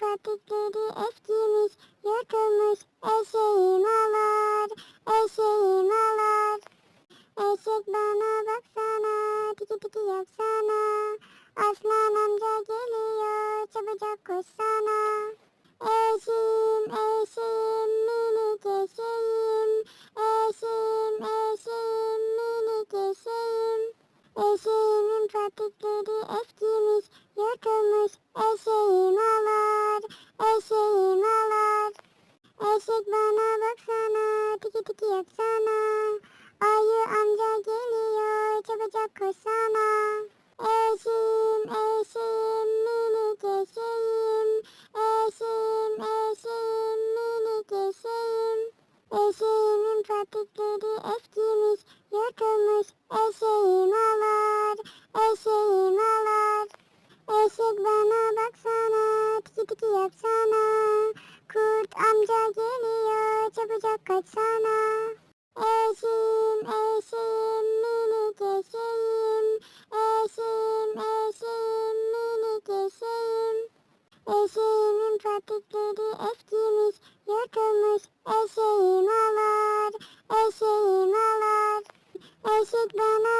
patikleri eskimiş, yırtılmış, eşeğim ağlar, eşeğim ağlar. Eşek bana baksana, tiki tiki yapsana. Aslan amca geliyor, çabucak koşsana. Eşeğim, eşeğim, minik eşeğim. Eşeğim, eşeğim, minik eşeğim. Eşeğimin patikleri eskimiş, Eşek bana baksana, tiki tiki yapsana. Ayı amca geliyor, çabucak koşsana. Eşeğim, eşeğim, minik eşeğim. Eşeğim, eşeğim, minik eşeğim. Eşeğimin patikleri çabucak kaçsana. Eşeğim, eşeğim, minik eşeğim. Eşeğim, eşeğim, minik eşeğim. Eşeğimin patikleri eskimiş, yırtılmış. Eşeğim ağlar, eşeğim ağlar. Eşek bana